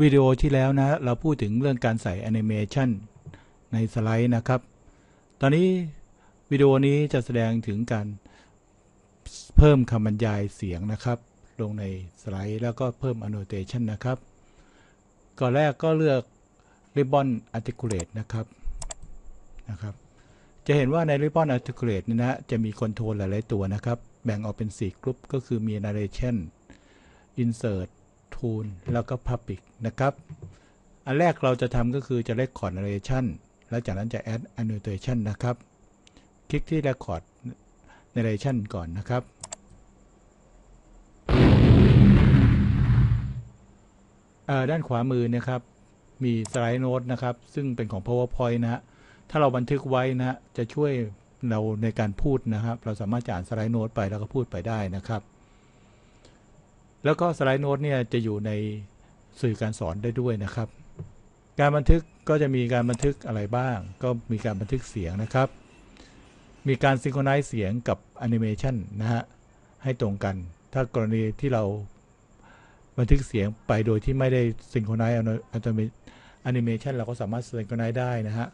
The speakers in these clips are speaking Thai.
วิดีโอที่แล้วนะ เราพูดถึงเรื่องการใส่แอนิเมชันในสไลด์นะครับ ตอนนี้วิดีโอนี้จะแสดงถึงการเพิ่มคำบรรยายเสียงนะครับ ลงในสไลด์แล้วก็เพิ่ม annotation นะครับ ก่อนแรกก็เลือก ribbon articulate นะครับนะครับ จะเห็นว่าใน ribbon articulate นี่นะจะมีคอนโทรลหลาย ๆ ตัวนะครับ แบ่งออกเป็น 4 กลุ่มก็คือมี narration insert tune แล้วก็ public นะครับ อันแรกเราจะทำก็คือจะ record narration แล้วจากนั้นจะ add annotation นะครับ คลิกที่ record narration ก่อนนะครับด้านขวามือนะครับมีสไลด์โน้ตนะครับ ซึ่งเป็นของ PowerPoint นะฮะถ้าเราบันทึกไว้นะจะช่วยเราในการพูดนะครับ เราสามารถจะอ่านสไลด์โน้ตไปแล้วก็พูดไปได้นะครับ แล้วก็สไลด์โน้ตเนี่ยจะอยู่ในสื่อการสอนได้ด้วยนะครับ การบันทึกก็จะมีการบันทึกอะไรบ้าง ก็มีการบันทึกเสียงนะครับ มีการซิงโครไนซ์เสียงกับแอนิเมชันนะฮะให้ตรงกัน ถ้ากรณีที่เราบันทึกเสียงไปโดยที่ไม่ได้ซิงโครไนซ์แอนิเมชันเราก็สามารถซิงโครไนซ์ได้นะฮะ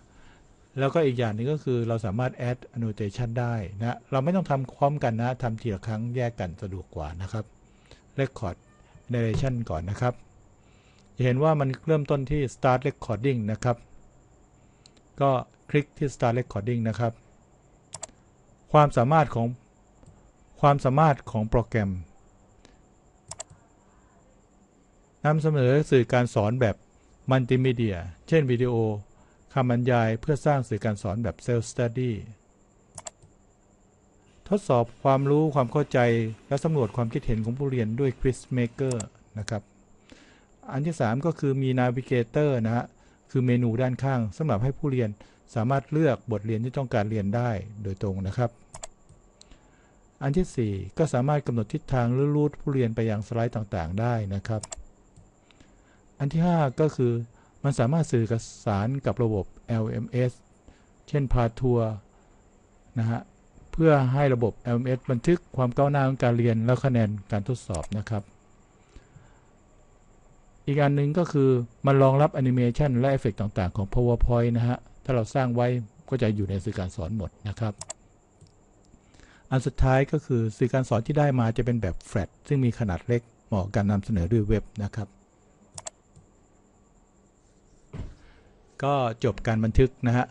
แล้วก็อีกอย่างนึงก็คือเราสามารถ add annotation ได้นะ เราไม่ต้องทำพร้อมกันนะ ทำทีละครั้งแยกกันสะดวกกว่านะครับ record narration ก่อนนะครับ จะเห็นว่ามันเริ่มต้นที่ start recording นะครับ ก็คลิกที่ start recording นะครับ ความสามารถของความสามารถของโปรแกรมนำเสนอสื่อการสอนแบบมัลติมีเดีย เช่นวิดีโอคำบรรยายเพื่อสร้างสื่อการสอนแบบ self study ทดสอบความรู้ความเข้าใจ และสำรวจความคิดเห็นของผู้เรียนด้วย Quizmaker นะครับ อันที่ 3 ก็คือมี Navigator นะฮะ คือเมนูด้านข้างสำหรับให้ผู้เรียนสามารถเลือกบทเรียนที่ต้องการเรียนได้โดยตรงนะครับ อันที่ 4 ก็สามารถกำหนดทิศทางหรือรูทผู้เรียนไปยังสไลด์ต่างๆ ได้นะครับ อันที่ 5 ก็คือมันสามารถสื่อสารกับระบบ LMS เช่นพาทัวร์นะฮะ เพื่อให้ระบบ LMS บันทึกความก้าวหน้าของการเรียนและคะแนนการทดสอบนะครับ อีกอันหนึ่งก็คือมันรองรับแอนิเมชันและเอฟเฟกต่างๆ ของ PowerPoint นะฮะ ถ้าเราสร้างไว้ก็จะอยู่ในสื่อการสอนหมดนะครับ อันสุดท้ายก็คือสื่อการสอนที่ได้มาจะเป็นแบบแฟลตซึ่งมีขนาดเล็กเหมาะการนำเสนอด้วยเว็บนะครับก็จบการบันทึกนะฮะ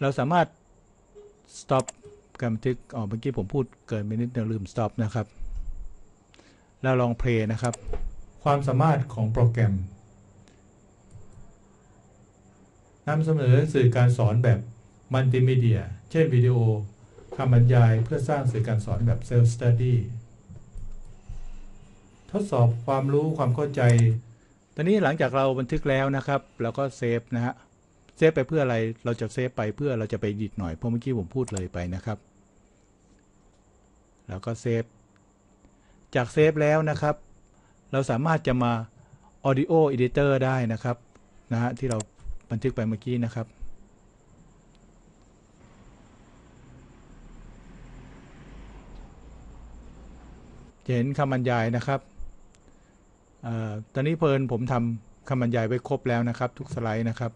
เราสามารถ stop การบันทึกอ๋อเมื่อกี้ผมพูดเกินไปนิดนึงลืม stop นะครับ แล้วลอง play นะครับ ความสามารถของโปรแกรมนำเสนอสื่อการสอนแบบมัลติมีเดีย เช่นวิดีโอคำบรรยายเพื่อสร้างสื่อการสอนแบบ self study ทดสอบความรู้ความเข้าใจ ตอนนี้หลังจากเราบันทึกแล้วนะครับ เราก็เซฟนะฮะ เซฟไปเพื่ออะไรเราจะเซฟไปเพื่อเราจะไปดิดหน่อยเพราะเมื่อกี้ผมพูดเลยไปนะครับแล้วก็เซฟจากเซฟแล้วนะครับ เราสามารถจะมา audio editor ได้นะครับนะฮะที่เราบันทึกไปเมื่อกี้นะครับจะเห็นคำบรรยายนะครับอตอนนี้เพลินผมทำคำบรรยายไว้ครบแล้วนะครับ ทุกสไลด์นะครับ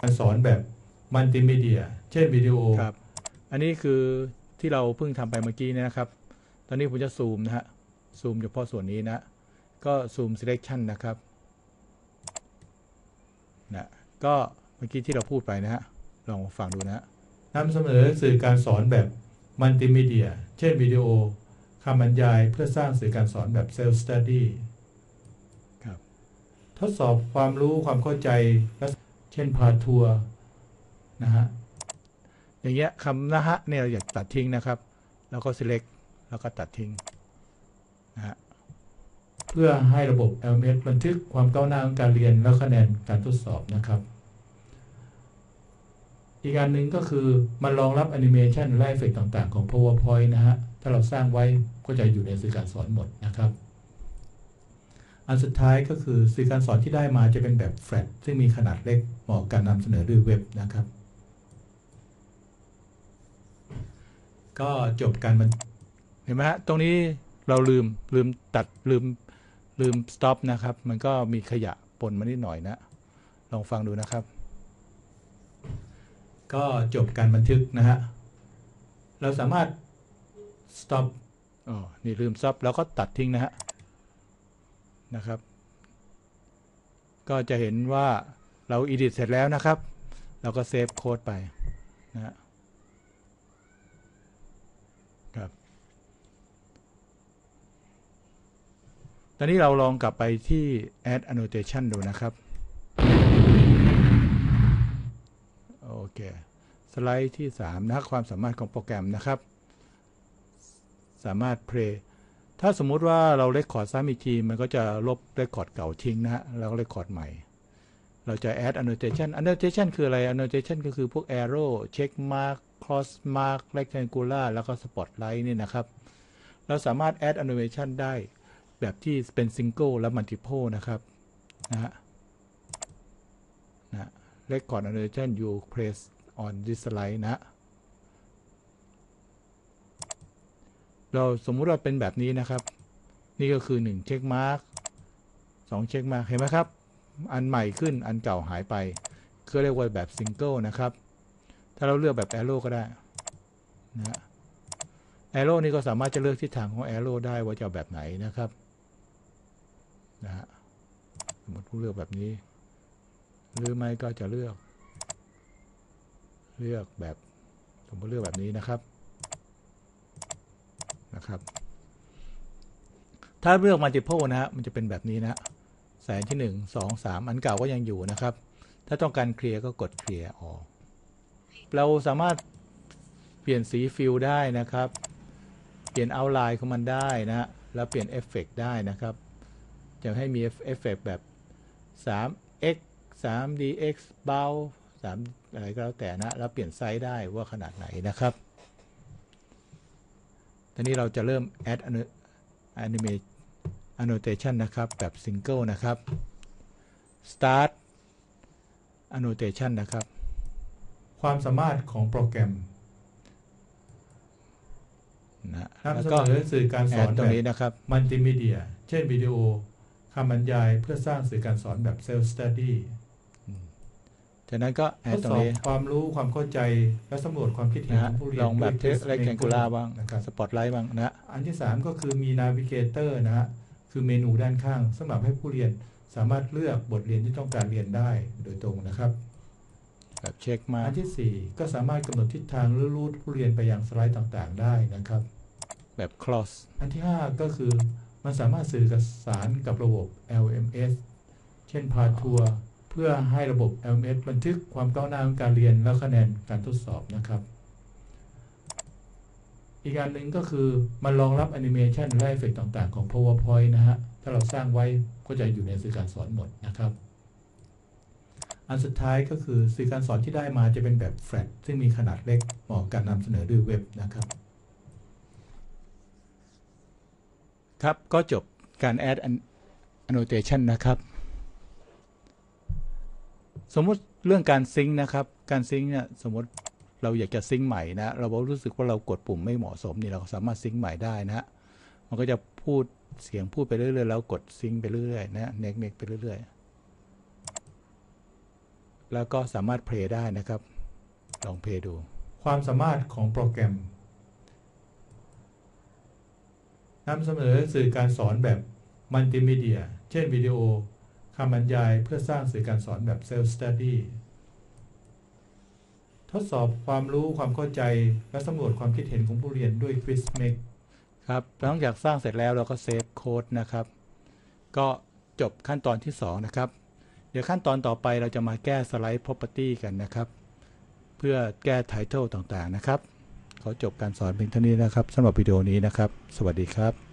การสอนแบบมัลติมีเดีย เช่นวิดีโอครับ อันนี้คือที่เราเพิ่งทำไปเมื่อกี้นะครับ ตอนนี้ผมจะซูมนะฮะ ซูมเฉพาะส่วนนี้นะ ก็ซูม selection นะครับ นะ ก็เมื่อกี้ที่เราพูดไปนะฮะ ลองฟังดูนะฮะนำเสนอสื่อการสอนแบบมัลติมีเดีย เช่นวิดีโอคำบรรยายเพื่อสร้างสื่อการสอนแบบ self study ครับ ทดสอบความรู้ความเข้าใจ เช่นพาทัวร์นะฮะอย่างเงี้ยคำนะฮะเนี่ยเราอยากตัดทิ้งนะครับ แล้วก็ select แล้วก็ตัดทิ้งนะฮะเพื่อให้ระบบ LMS บันทึกความก้าวหน้าของการเรียนและคะแนนการทดสอบนะครับ อีกอันหนึ่งก็คือมันรองรับแอนิเมชันและเอฟเฟกต่าง ๆ ของ PowerPoint นะฮะ ถ้าเราสร้างไว้ก็จะอยู่ในสื่อการสอนหมดนะครับ อันสุดท้ายก็คือสื่อการสอนที่ได้มาจะเป็นแบบแฟลตซึ่งมีขนาดเล็กเหมาะการนำเสนอด้วยเว็บนะครับ ก็จบการบันเห็นไหมฮะตรงนี้เราลืมลืมตัดลืมลืม stop นะครับ มันก็มีขยะปนมานิดหน่อยนะ ลองฟังดูนะครับ ก็จบการบันทึกนะฮะ เราสามารถ stop อ๋อ นี่ลืม stop แล้วก็ตัดทิ้งนะฮะ นะครับ ก็จะเห็นว่าเรา edit เสร็จแล้วนะครับ เราก็เซฟโค้ดไปนะครับ ตอนนี้เราลองกลับไปที่ add annotation ดูนะครับ โอเค สไลด์ที่ 3 นะความสามารถของโปรแกรมนะครับ สามารถ play ถ้าสมมุติว่าเราเลคคอร์ดซ้ำอีกทีมันก็จะลบเลคคอร์ดเก่าทิ้งนะฮะแล้วเลคคอร์ดใหม่ เราจะ add annotation annotation คืออะไร annotation ก็คือพวก arrow check mark cross mark rectangular แล้วก็ spotlight นี่นะครับ เราสามารถ add annotation ได้แบบที่เป็น single และ multiple นะครับนะฮะนะ record annotation you press on this slide นะ เราสมมุติว่าเป็นแบบนี้นะครับ นี่ก็คือ1 check mark 2 check mark เห็นไหมครับ อันใหม่ขึ้นอันเก่าหายไปคือเรียกว่าแบบ single นะครับ ถ้าเราเลือกแบบ arrow ก็ได้นะ arrow นี่ก็สามารถจะเลือกทิศทางของ arrow ได้ว่าจะแบบไหนนะครับนะฮะสมมติผู้เลือกแบบนี้ หรือไม่ก็จะเลือก เลือกแบบสมมติเลือกแบบนี้นะครับ นะครับ ถ้าเลือก multiple นะฮะมันจะเป็นแบบนี้นะแสนที่ 1 2 3 อันเก่าก็ยังอยู่นะครับ ถ้าต้องการเคลียร์ก็กดเคลียร์ออกเราสามารถเปลี่ยนสีฟิลได้นะครับ เปลี่ยนเอาไลน์ของมันได้นะ แล้วเปลี่ยนเอฟเฟกได้นะครับ จะให้มีเอฟเฟกแบบ 3x 3dx เบา3อะไรก็แล้วแต่นะ แล้วเปลี่ยนไซส์ได้ว่าขนาดไหนนะครับ ตอนนี้เราจะเริ่ม add animate annotation นะครับ แบบ single นะครับ start annotation นะครับ ความสามารถของโปรแกรมนะนำแล้วเสก็นอสื่อการแอสอดนตรแบงนี้บนะครับมัลติมีเดีย เช่นวิดีโอคำบรรยายเพื่อสร้างสื่อการสอนแบบเซลล์สตัดดี้ จากนั้นก็แอทดดตรสงอบนี้ความรู้ความเข้าใจและสำรวจความคิดเห็นนะขฮะองผู้เรียนลองแบบด้วยเล็กแ a งกูล่าบ้างนะครับสปอตไลท์บ้างนะอันที่ 3 ก็คือมีนาวิเกเตอร์นะฮะคือเมนูด้านข้างสำหรับให้ผู้เรียนสามารถเลือกบทเรียนที่ต้องการเรียนได้โดยตรงนะครับแบบเช็คมาอันทีสี่4 ก็สามารถกำหนดทิศทางหรือรูทผู้เรียนไปยังสไลด์ต่างๆ ได้นะครับ แบบ cross อันที่ 5 ก็คือมันสามารถสื่อสารกับระบบ LMS เช่นพาทัวร์ เพื่อให้ระบบ LMS บันทึกความก้าวหน้าของการเรียนและคะแนนการทดสอบนะครับ อีกอันหนึ่งก็คือมันรองรับแอนิเมชันและเอฟเฟกต่างๆ ของ PowerPoint นะฮะ ถ้าเราสร้างไว้ก็จะอยู่ในสื่อการสอนหมดนะครับ อันสุดท้ายก็คือสื่อการสอนที่ได้มาจะเป็นแบบแฟลตซึ่งมีขนาดเล็กเหมาะกับการนำเสนอด้วยเว็บนะครับ ครับก็จบการ add an- annotation นะครับ สมมติเรื่องการซิงค์นะครับ การซิงค์เนี่ยสมมติเราอยากจะซิงค์ใหม่นะ เรารู้สึกว่าเรากดปุ่มไม่เหมาะสมนี่เราสามารถซิงค์ใหม่ได้นะ มันก็จะพูดเสียงพูดไปเรื่อยๆแล้วกดซิงค์ไปเรื่อยๆนะเน็กเน็กไปเรื่อยๆ แล้วก็สามารถเพลย์ได้นะครับ ลองเพลย์ดู ความสามารถของโปรแกรมนำเสนอสื่อการสอนแบบมัลติมีเดีย เช่นวิดีโอำบรรยายเพื่อสร้างสื่อการสอนแบบเซลล์สตัดดี้ทดสอบความรู้ความเข้าใจและสำรวจความคิดเห็นของผู้เรียนด้วย Quizmax ครับหลังจากสร้างเสร็จแล้วเราก็เซฟโค้ดนะครับ ก็จบขั้นตอนที่ 2 นะครับ เดี๋ยวขั้นตอนต่อไปเราจะมาแก้สไลด์ property กันนะครับ เพื่อแก้ title ต่างๆนะครับ ขอจบการสอนเพียงเท่านี้นะครับสำหรับวิดีโอนี้นะครับ สวัสดีครับ